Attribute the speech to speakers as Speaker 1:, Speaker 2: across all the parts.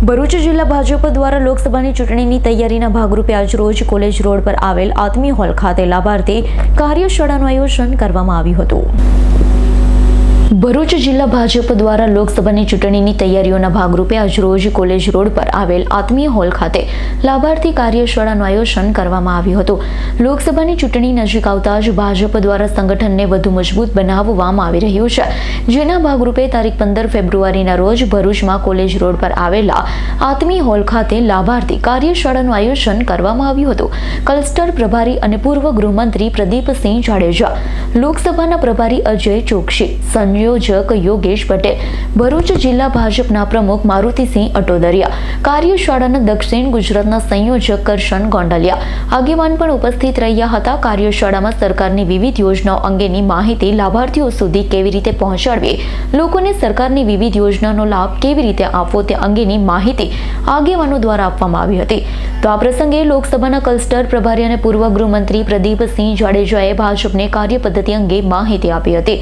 Speaker 1: ભરૂચ જિલ્લા ભાજપ દ્વારા લોકસભાની ચૂંટણીની તૈયારીના ભાગરૂપે આજરોજ કોલેજ રોડ પર આવેલ આત્મી હોલ ખાતે લાભાર્થી કાર્યશાળાનું આયોજન કરવામાં આવ્યું હતું. ભરૂચ જિલ્લા ભાજપ દ્વારા લોકસભાની ચૂંટણીની તૈયારીઓના ભાગરૂપે આજરોજ કોલેજ રોડ પર આવેલ આત્મીય હોલ ખાતે લાભાર્થી કાર્યશાળાનું આયોજન કરવામાં આવ્યું હતું. લોકસભાની ચૂંટણી નજીક આવતા જ ભાજપ દ્વારા સંગઠનને વધુ મજબૂત બનાવવામાં આવી રહ્યું છે. જેના ભાગરૂપે તારીખ પંદર ફેબ્રુઆરીના રોજ ભરૂચમાં કોલેજ રોડ પર આવેલા આત્મી હોલ ખાતે લાભાર્થી કાર્યશાળાનું આયોજન કરવામાં આવ્યું હતું. કલસ્ટર પ્રભારી અને પૂર્વ ગૃહમંત્રી પ્રદીપસિંહ જાડેજા, લોકસભાના પ્રભારી અજય ચોકસી સંયોજક યોગેશ પટેલ, ભરૂચ જિલ્લા ભાજપના પ્રમુખ મારુતિસિંહ અટોદરિયા, કાર્યશાળાના દક્ષિણ ગુજરાતના સંયોજક કરશન ગોંડલિયા આગેવાન પણ ઉપસ્થિત રહ્યા હતા. કાર્યશાળામાં સરકારની વિવિધ યોજનાઓ અંગેની માહિતી લાભાર્થીઓ સુધી કેવી રીતે પહોંચાડવી, લોકોને સરકારની વિવિધ યોજનાનો લાભ કેવી રીતે આપવો તે અંગેની માહિતી આગેવાનો દ્વારા આપવામાં આવી હતી. તો આ પ્રસંગે લોકસભાના કલસ્ટર, પ્રભારી અને પૂર્વ ગૃહમંત્રી પ્રદીપસિંહ જાડેજાએ ભાજપને કાર્યપદ્ધતિ અંગે માહિતી આપી હતી.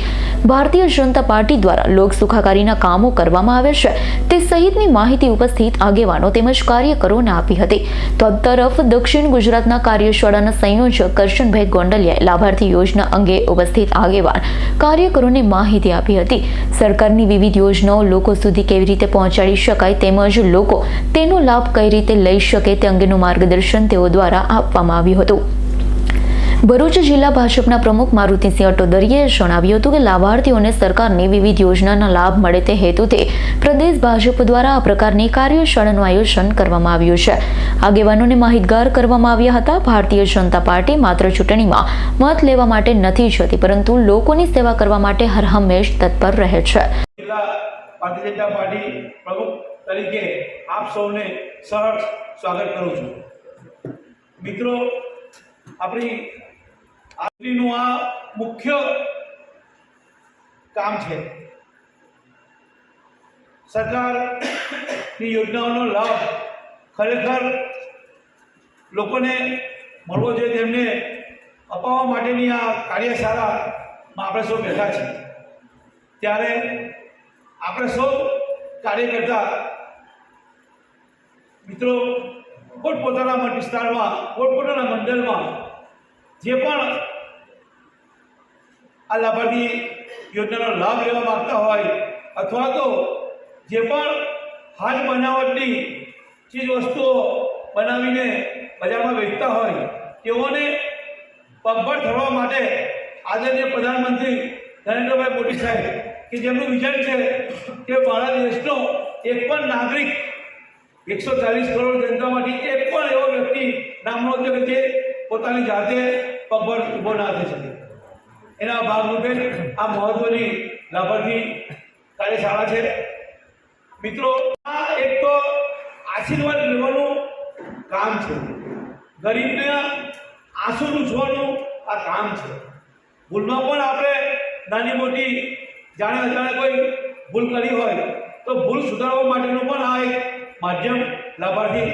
Speaker 1: ભારતીય જનતા પાર્ટી દ્વારા લોક સુખાકારીના કામો કરવામાં આવે છે. તે સહિતની માહિતી ઉપસ્થિત આગેવાનો તેમજ કાર્યકરોને આપી હતી. તો તરફ દક્ષિણ ગુજરાતના કાર્યશાળાના સંયોજક કરશનભાઈ ગોંડલિયાએ લાભાર્થી યોજના અંગે ઉપસ્થિત આગેવાન કાર્યકરોને માહિતી આપી હતી. સરકારની વિવિધ યોજનાઓ લોકો સુધી કેવી રીતે પહોંચાડી શકાય તેમજ લોકો તેનો લાભ કઈ રીતે લઈ શકે તે અંગેનું માર્ગદર્શન તેઓ દ્વારા આપવામાં આવ્યું હતું. ભરૂચ જિલ્લા ભાજપના પ્રમુખ મારુતિસિંહ અટોદરીએ જણાવ્યું હતું કે લાભાર્થીઓને સરકારની વિવિધ યોજનાના લાભ મળે તે હેતુથી પ્રદેશ ભાજપ દ્વારા આ પ્રકારની કાર્યશાળાનું આયોજન કરવામાં આવ્યું છે. આગેવાનોને માહિતગાર કરવામાં આવ્યા હતા. ભારતીય જનતા પાર્ટી માત્ર ચૂંટણીમાં મત લેવા માટે નથી જતી, પરંતુ લોકોની સેવા કરવા માટે હરહંમેશ તત્પર રહે છે.
Speaker 2: તરીકે આપ સૌને સહર્ષ સ્વાગત કરું છું. મિત્રો, આપણી આજનું આ મુખ્ય કામ છે. સરકારની યોજનાઓનો લાભ ખરેખર લોકોને મળવો જોઈએ, તેમને અપાવવા માટેની આ કાર્યશાળામાં આપણે સૌ બેઠા છીએ. ત્યારે આપણે સૌ કાર્યકર્તા મિત્રો પોતપોતાના વિસ્તારમાં, પોતપોતાના મંડળમાં જે પણ આ લાભાર્થી યોજનાનો લાભ લેવા માંગતા હોય અથવા તો જે પણ હાથ બનાવટની ચીજ વસ્તુઓ બનાવીને બજારમાં વેચતા હોય, તેઓને પગભર થવા માટે આદરણીય પ્રધાનમંત્રી નરેન્દ્રભાઈ મોદી સાહેબ, કે જેમનું વિઝન છે કે ભારત દેશનો એક પણ નાગરિક એકસો ચાલીસ કરોડ જનતામાંથી એક પણ એવો વ્યક્તિ નામનો જે પોતાની જાતે પગભર ઊભો ના થઈ શકે. એના ભાગરૂપે આ મહત્વની લાભાર્થી કાર્યશાળા છે. મિત્રો, આ એક તો આશીર્વાદ લેવાનું કામ છે. ગરીબને આંસુ લૂછવાનું આ કામ છે. ભૂલમાં પણ આપણે નાની મોટી જાણે અજાણે કોઈ ભૂલ કરી હોય, તો ભૂલ સુધારવા માટેનું પણ આ એક માધ્યમ લાભાર્થી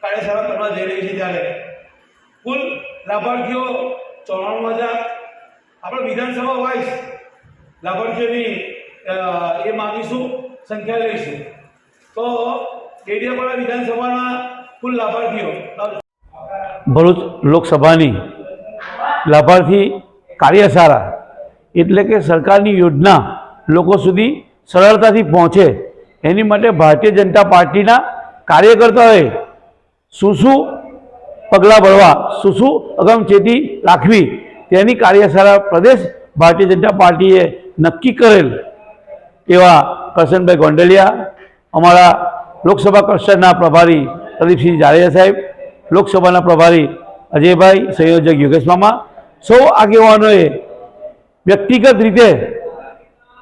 Speaker 2: કાર્યશાળા કરવા જઈ રહી છે ત્યારે. કુલ લાભાર્થીઓ ચોરાણું હજાર. આપણે વિધાનસભા વાઇઝ લાભાર્થીઓની એ માગીશું, સંખ્યા લઈશું. તો ડેડિયાપાડા વિધાનસભાના કુલ લાભાર્થીઓ.
Speaker 3: ભરૂચ લોકસભાની લાભાર્થી કાર્યશાળા એટલે કે સરકારની યોજના લોકો સુધી સરળતાથી પહોંચે. એની માટે ભારતીય જનતા પાર્ટીના કાર્યકર્તાઓએ શું શું પગલાં ભરવા શું શું અગમચેતી રાખવી. તેની કાર્યશાળા પ્રદેશ ભારતીય જનતા પાર્ટીએ નક્કી કરેલ એવા કરશનભાઈ ગોંડલિયા, અમારા લોકસભા કક્ષાના પ્રભારી પ્રદીપસિંહ જાડેજા સાહેબ, લોકસભાના પ્રભારી અજયભાઈ, સંયોજક યોગેશ મામા, સૌ આગેવાનોએ વ્યક્તિગત રીતે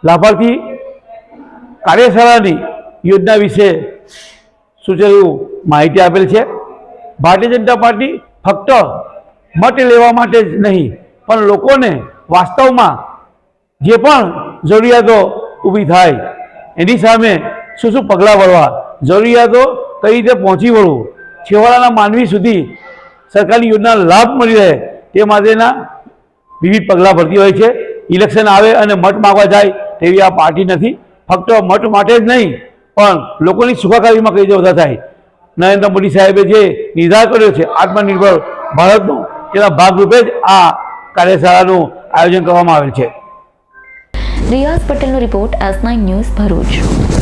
Speaker 3: લાભાર્થી કાર્યશાળાની યોજના વિશે સૂચવ્યું માહિતી આપેલ છે. ભારતીય જનતા પાર્ટી ફક્ત મત લેવા માટે જ નહીં, પણ લોકોને વાસ્તવમાં જે પણ જરૂરિયાતો ઊભી થાય, એની સામે શું શું પગલાં ભરવા, જરૂરિયાતો કઈ રીતે પહોંચી વળવું, છેવાડાના માનવી સુધી સરકારની યોજના લાભ મળી રહે તે માટેના વિવિધ પગલાં ભરતી હોય છે. ઇલેક્શન આવે અને મત માગવા જાય તેવી આ પાર્ટી નથી. ફક્ત મત માટે જ નહીં, પણ લોકોની સુખાકારીમાં કઈ રીતે વધારે થાય નરેન્દ્ર મોદી સાહેબે જે નિર્ધાર કર્યો છે આત્મનિર્ભર ભારતનો, તેના ભાગરૂપે જ આ કાર્યશાળાનું આયોજન કરવામાં આવેલ છે.
Speaker 1: રિયાઝ પટેલનો રિપોર્ટ એસ ન્યૂઝ ભરૂચ.